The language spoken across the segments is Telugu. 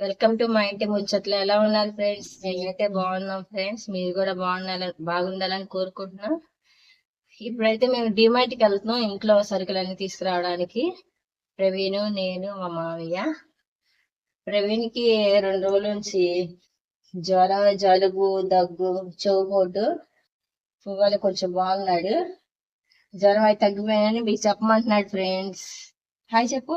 వెల్కమ్ టు మా ఇంటి ముచ్చట్లు ఎలా ఉన్నారు ఫ్రెండ్స్ నేనైతే బాగున్నాం ఫ్రెండ్స్ మీరు కూడా బాగుండాలని బాగుండాలని కోరుకుంటున్నాం. ఇప్పుడైతే మేము డిమార్ట్కి వెళ్తున్నాం. ఇంట్లో సరుకులన్నీ తీసుకురావడానికి. ప్రవీణ్ నేను మా మామయ్య. ప్రవీణ్కి రెండు రోజుల నుంచి జ్వరం జలుబు దగ్గు చెవుపోటు. పువ్వాలి కొంచెం బాగున్నాడు. జ్వరం అయితే తగ్గిపోయానని మీకు చెప్పమంటున్నాడు ఫ్రెండ్స్ హాయ్ చెప్పు.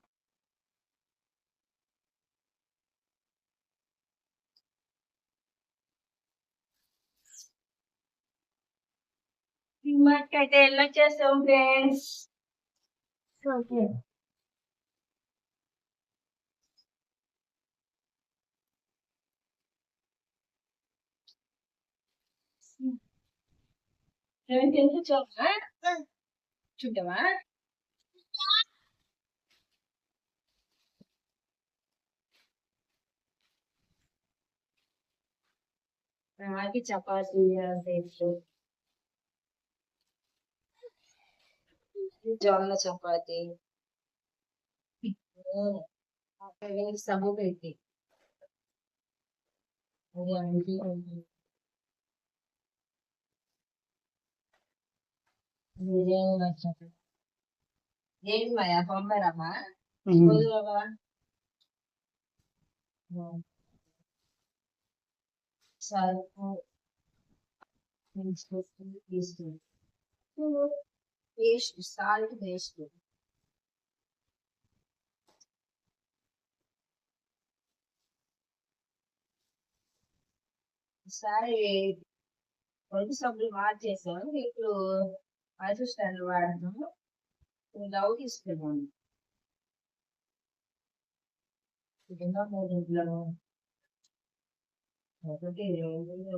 más que de noches hombres. Oye. ¿No entiendes, Chumar? ¿Chumar? Aquí chapas y ya de hecho. జొన్న చపాతి సబ్బు పెట్టి అది అంటే బిర్యానీ నచ్చదు ఏంటి మాయా పంపారమ్మా కుదరవా సరుకు తీసుకొస్తుంది తీసుకుంది పేస్ట్ సాల్ట్ పేస్ట్ సరే పొడి సబ్బులు మార్చేసాం ఇప్పుడు ఐదు స్టాండ్ వాడుతున్నాము లవ్ తీసుకున్నాము ఎన్నో మూడు ఇంట్లో ఒకటి రెండు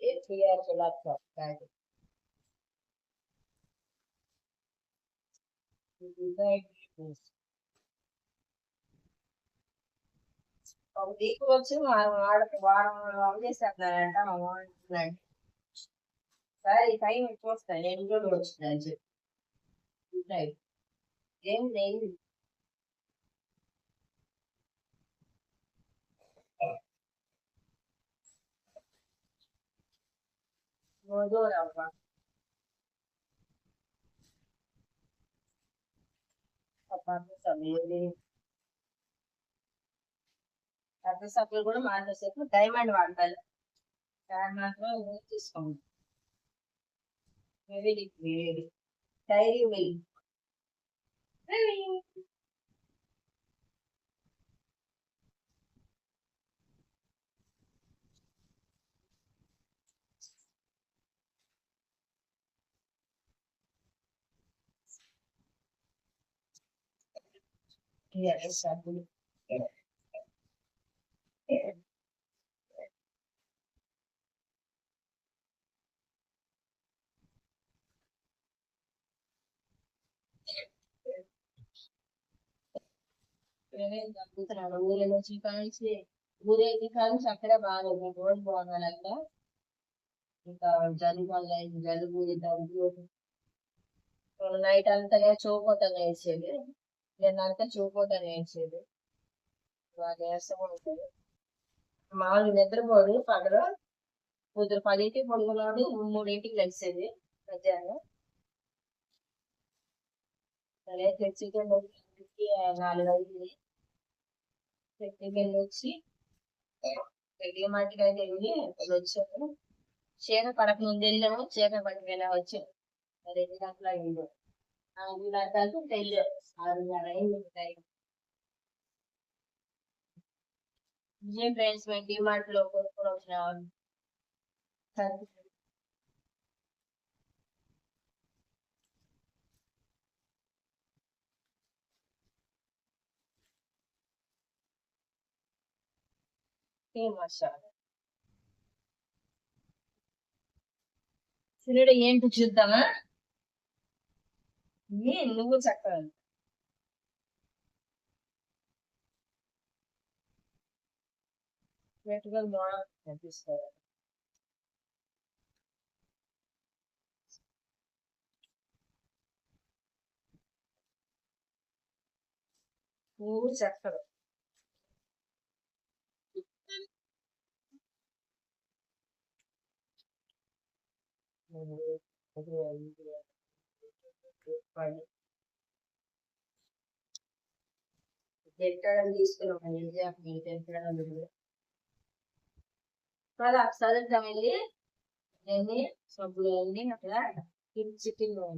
కావాలన్నాడు గులాబ్ జామున్ అయితే తీసుకెళ్ళారు గులాబ్ జామున్ కాదు ఒక వీక్ వచ్చి వారం వారం వారం చేసేస్తున్నారంట మా వాడు సరే ఈ టైం ఎక్కువ వస్తాయి ఎన్ని రోజులు వచ్చింది అని చెప్పి ఏం లేదు గోధుమ రవ్వ చపాతీ సబ్బులు పెద్ద సబ్బులు కూడా మార్చేసేపు డైమండ్ వాడాలి దాని మాత్రం యూజ్ తీసుకోండి వెరీ వేడి డైరీ మిల్క్ సబ్బులు తగ్గుతున్నాడు ఊరిలో నుంచి కలిసి ఊరేగి కలిసి అక్కడే బాగాలేదు రోజు బాగాలంట ఇంకా జలుబు వల్ల జలుబు దగ్గు నైట్ అంతా చూపోతాను వేసేది నిన్నంతా చూపోతాను వేసేది వాళ్ళు వేస్తూ ఉంటుంది. మామూలు నిద్రపోడు పగలు. కుదురు పదింటికి పడుకున్నాడు మూడింటికి లేచేది మధ్యాహ్నం. సరే తెచ్చి నాలుగు అయింది. టెక్నికల్ వచ్చి డిమార్ట్కి అయితే వెళ్ళి అక్కడ వచ్చాము. చీర పడక ముందు వెళ్ళాము చీర పడిపోయినా వచ్చాము. రెండు గంటల అయింది. నాలుగు గంటలకు వెళ్ళాం ఆరున్నర అయింది టైం విజయం ఫ్రెండ్స్ మేము డిమార్ట్ లో కొనుక్కొని వచ్చినాం ఏం మసాలా సిరుడు ఏంటి చూద్దామా ఏ నువ్వు చక్కగా పెట్టుకొని బాగుంది కనిపిస్తుంది. నువ్వు చక్కగా తిట్టడం తీసుకున్నాం తిట్టడం కదా చదువుతాం వెళ్ళి ఏంటి సబ్బులు వెళ్ళి అక్కడ కిచెన్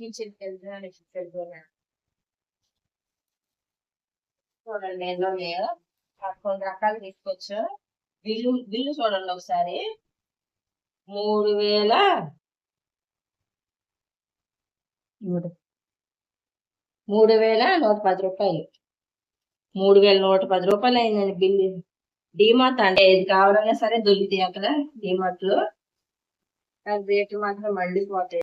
కిచెన్కి వెళ్తున్నాను వెళ్ళిపోయినా చూడండి ఎన్నో లేవు కొన్ని రకాలు తీసుకొచ్చు బిల్లు బిల్లు చూడండి ఒకసారి మూడు వేల మూడు. మూడు వేల నూట పది రూపాయలు. మూడు వేల నూట పది రూపాయలు అయిందండి బిల్లు డిమార్ట్ అంటే ఏది కావాలన్నా సరే దొరికితే అక్కడ. డిమార్ట్లో రేటు మాత్రం పోతాయి.